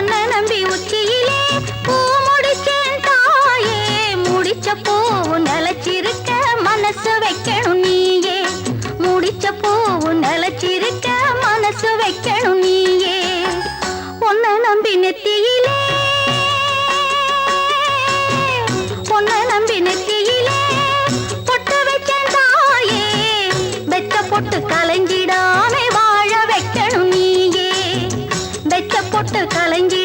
பொண்ண நம்பி உச்சியிலே பூ முடிச்சேன் தாயே. முடிச்ச பூவு நிலச்சிருக்க மனசு வைக்கணும் நீயே. முடிச்ச பூவு நிலச்சிருக்க மனசு வைக்கணும் நீயே. பொண்ண நம்பி நெத்தியில் போட்ட கலைஞர்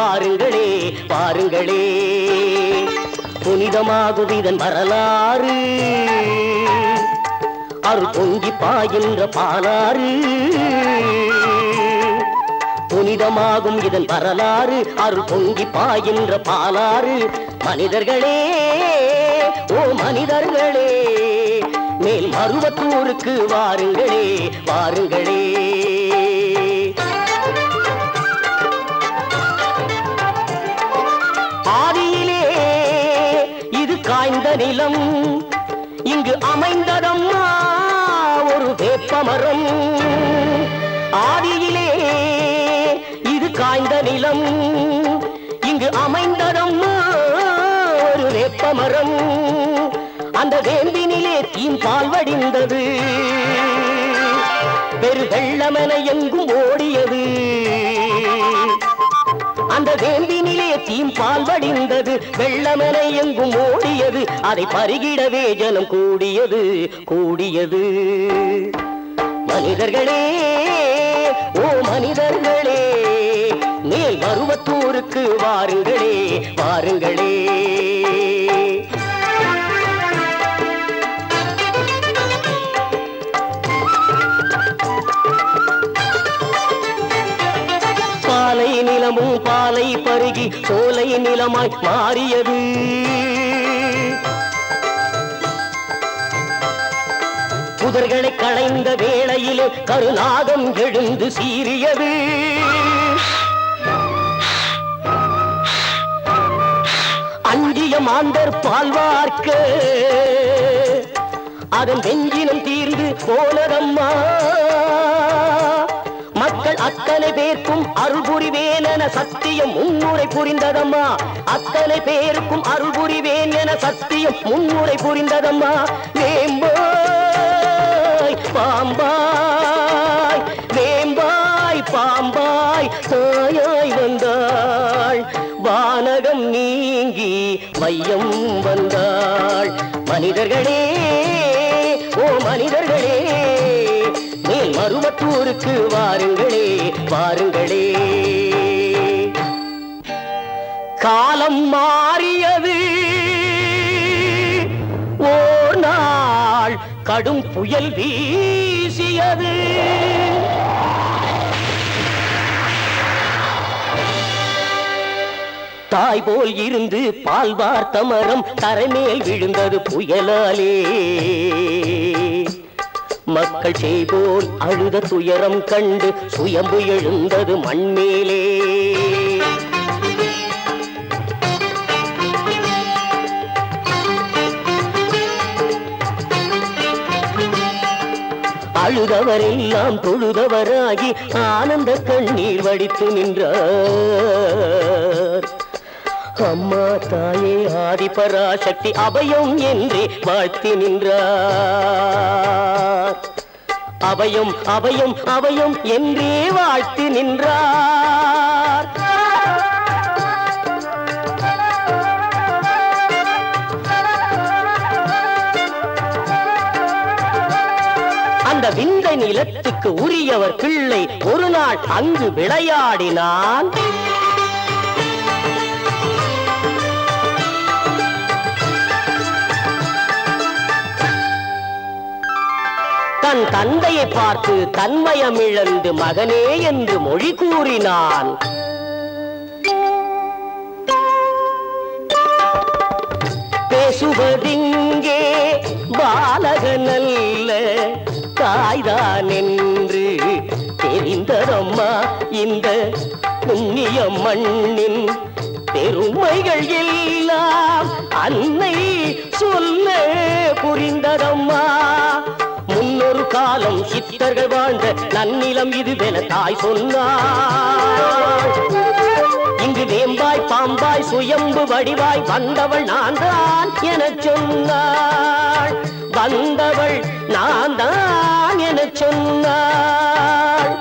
பாருங்களே பாருங்களே. புனிதமாகும் இதன் வரலாறு. அருள் பொங்கி பாயின்ற பாலாறு. புனிதமாகும் இதன் வரலாறு. அருள் பொங்கி பாயின்ற பாலாறு. மனிதர்களே ஓ மனிதர்களே மேல் மருவத்தூருக்கு வாருங்களே வாருங்களே. நிலம். இங்கு அமைந்ததம்மா ஒரு வேப்பமரம். ஆதியிலே இது காய்ந்த நிலம். இங்கு அமைந்ததம்மா ஒரு வேப்பமரம். அந்த வேம்பினிலே தீம்பால் வடிந்தது பெரு வெள்ளமென எங்கும் ஓடியது. அந்த வேம்பினிலே தீம்பால் வடிந்தது. வெள்ளமென எங்கும் ஓடியது. அதை பருகிடவே ஜனம் கூடியது. கூடியது. மனிதர்களே ஓ மனிதர்களே மேல் மருவத்தூருக்கு வாருங்களே வாருங்களே. சோலை நிலமாய் மாறியது. புதர்களை களைந்த வேளையிலே கருநாகம் எழுந்து சீரியது அஞ்சிய மாந்தர் பால்வார்க்க அதன் வெஞ்சினம் தீர்ந்து போனதம்மா. அத்தனை பேருக்கும் அருள் புரிவேன் என சத்தியம் முன்னுரை புரிந்ததம்மா. அத்தனை பேருக்கும் அருள் புரிவேன் என சத்தியம் முன்னுரை புரிந்ததம்மா. வேம்பாய் பாம்பாய் வேம்பாய் பாம்பாய் தாயாய் வந்தாள். வானகம் நீங்கி மையம் வந்தாள். மனிதர்களே ஓ மனிதர்கள் மேல் வாருங்களே வாருங்களே. காலம் மாறியது. ஓர் நாள் கடும் புயல் வீசியது. தாய் போல் இருந்து பால் வார்த்த மரம் தரைமேல் விழுந்தது புயலாலே. மக்கள் செய்போல் அழுத துயரம் கண்டு சுயம்பு எழுந்தது மண்மேலே. அழுதவரெல்லாம் தொழுதவராகி ஆனந்த கண்ணீர் வடித்து நின்றார். அம்மா தாயே ஆதிபராசக்தி அபயம் என்றே வாழ்த்தி நின்றார். அபயம் அபயம் அபயம் என்றே வாழ்த்தி நின்றார். அந்த விந்தை நிலத்துக்கு உரியவர் பிள்ளை ஒரு நாள் அங்கு விளையாடினான். தன் தந்தையை பார்த்து தன்மயமிழந்து மகனே என்று மொழி கூறினான். பேசுவதிங்கே பாலகனல்ல தாய்தான் என்று தெரிந்ததம்மா இந்த புண்ணிய மண்ணின் பெருமைகள் எல்லாம் அன்னை சொல்ல புரிந்ததம்மா. இன்னொரு காலம் சித்தர்கள் வாழ்ந்த நன்னிலம் இதுவென தாய் சொன்னாள். இங்கு வேம்பாய் பாம்பாய் சுயம்பு வடிவாய் வந்தவள் நான் தான் எனச் சொன்னாள். வந்தவள் நான் தான் எனச் சொன்னாள்.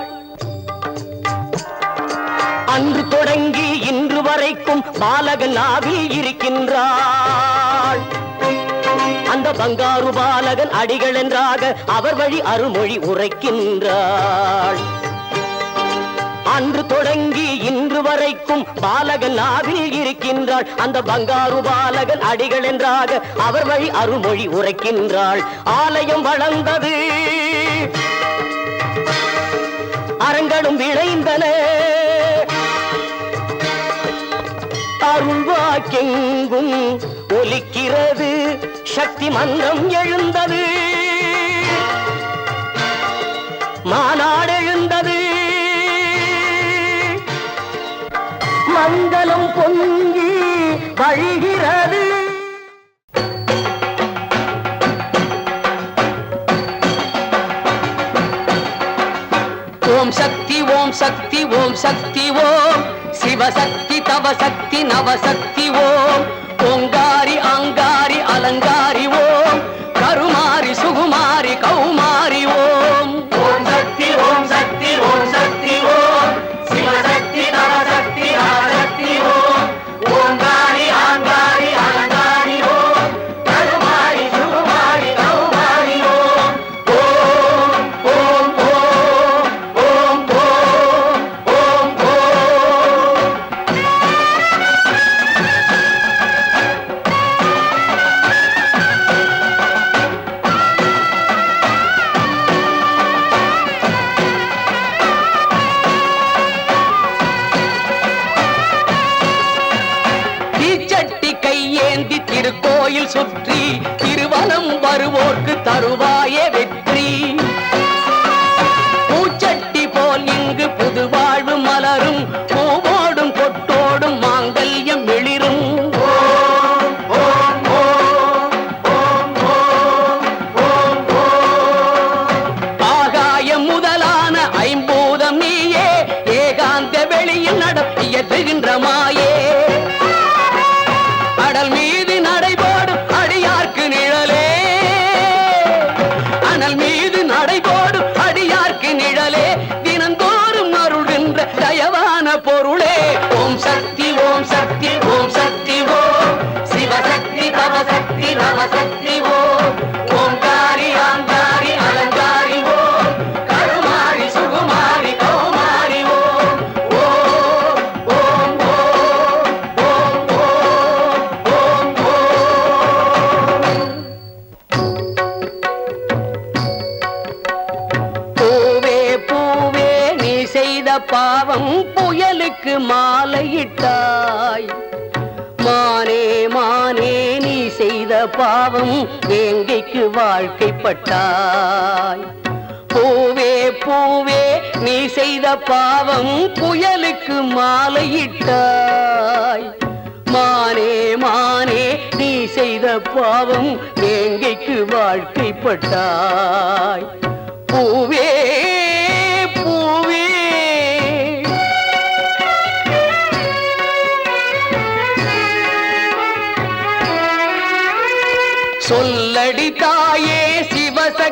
அன்று தொடங்கி இன்று வரைக்கும் பாலகன் நாவில் இருக்கின்றாள். அந்த பங்காரு பாலகன் அடிகள் என்றாக அவர் வழி அருமொழி உரைக்கின்றாள். அன்று தொடங்கி இன்று வரைக்கும் பாலகன் நாவில் இருக்கின்றாள். அந்த பங்காரு பாலகன் அடிகள் என்றாக அவர் வழி அருமொழி உரைக்கின்றாள். ஆலயம் வளர்ந்தது. அரங்களும் விளைந்தன. அருள்வாக்கெங்கும் ஒலிக்கிறது. சக்தி மன்றம் எழுந்தது. மாநாடு எழுந்தது. மங்களம் பொங்கி வழிகிறது. ஓம் சக்தி ஓம் சக்தி ஓம் சக்தி ஓம். சிவசக்தி தவசக்தி நவசக்தி ஓம். வெற்றி சுற்றி திருவலம் வருவோர்க்கு தருவாயே பாவம் வேங்கைக்கு வாழ்க்கைப்பட்டாய். பூவே பூவே நீ செய்த பாவம் புயலுக்கு மாலையிட்டாய். மானே மானே நீ செய்த பாவம் வேங்கைக்கு வாழ்க்கைப்பட்டாய். பூவே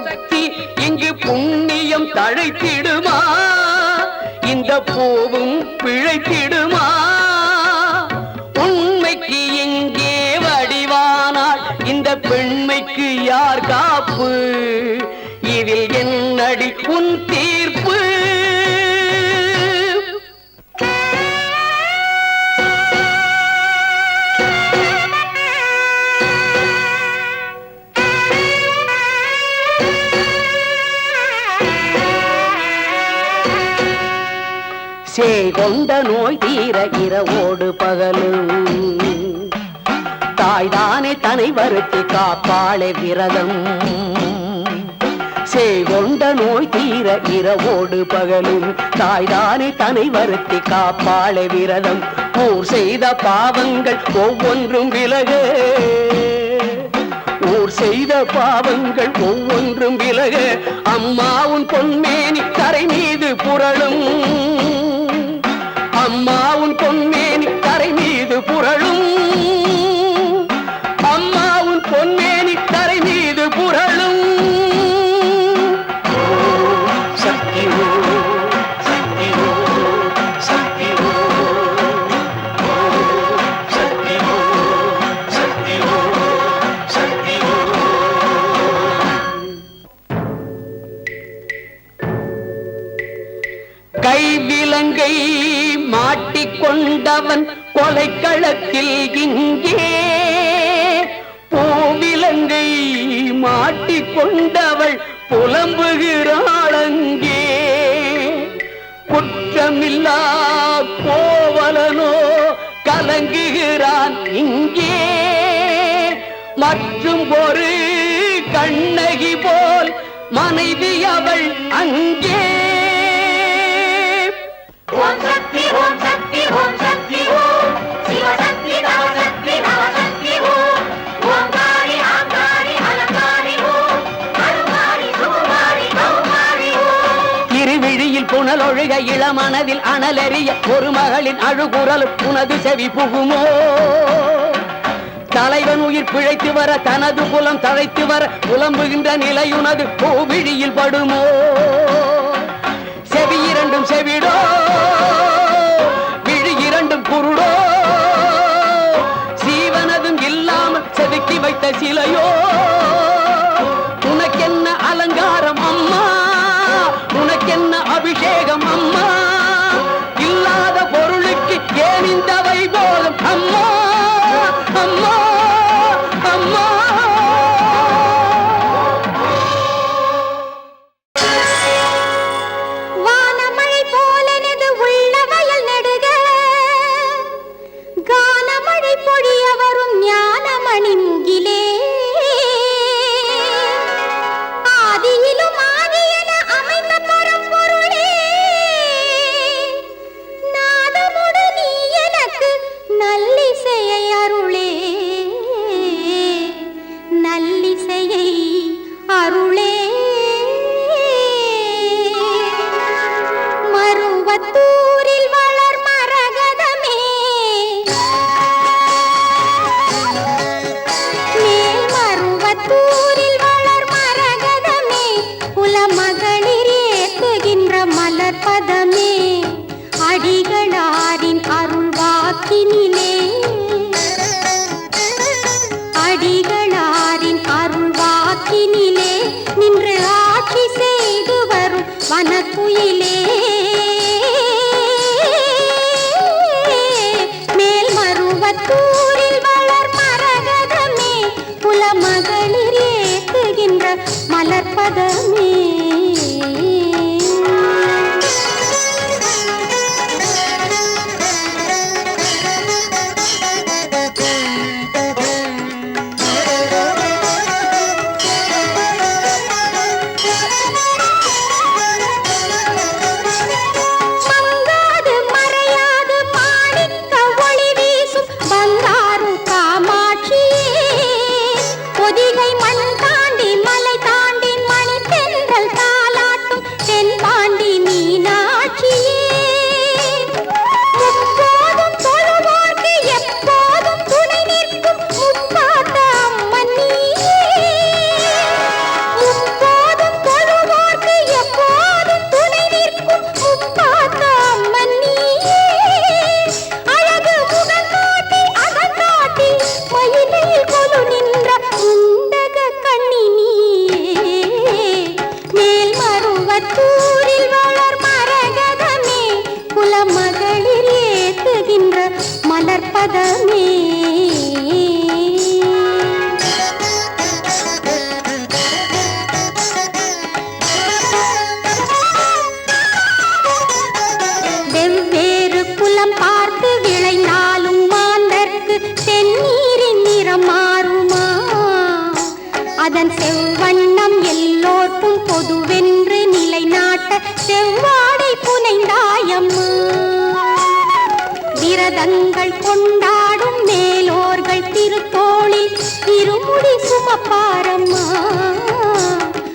சக்தி இங்கு புண்ணியம் தழைத்திடுமா? இந்த பூவும் பிழைத்திடுமா? உண்மைக்கு எங்கே வடிவானால் இந்த பெண்மைக்கு யார் காப்பு? இதில் என்னடி உன் சே கொண்ட நோய் தீர இரவோடு பகலும். தாய்தானே தனை வருத்தி காப்பாளே விரதம். சேகொண்ட நோய் தீர இரவோடு பகலும். தாய்தானே தனை வருத்தி காப்பாளே விரதம். ஊர் செய்த பாவங்கள் ஒவ்வொன்றும் விலக. ஊர் செய்த பாவங்கள் ஒவ்வொன்றும் விலக. அம்மாவும் பொன்மேனி கரை மீது புரளும். அம்மா அங்கே. ஓம் சக்தி ஓம் சக்தி ஓம் சக்தி ஓம் சிவசக்தி நவசக்தி நவசக்தி ஓம் ஓங்காரி ஆங்காரி அலங்காரி ஓம் கருமாரி சுகுமாரி கௌமாரி ஓம் இருவிழியில் புனலொழுக இளமனதில் அனலெறிய ஒரு மகளின் அழுகுரல் உனது செவி புகுமோ. தலைவன் உயிர் பிழைத்து வர தனது புலம் தழைத்து வர புலம்புகின்ற நிலையுனது பூவிழியில் படுமோ? செவி இரண்டும் செவிடோ? விழி இரண்டும் குருடோ? சீவனதும் இல்லாமல் செதுக்கி வைத்த சிலையோ? கண்கள் கொண்டாடும் மேலோர்கள் திருத்தோளில் இருமுடி சுமப்பாரம்மா.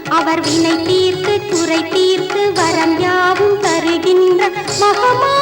அவர் வினை தீர்த்து துறை தீர்த்து வரம் யாவும் தருகின்ற மகமா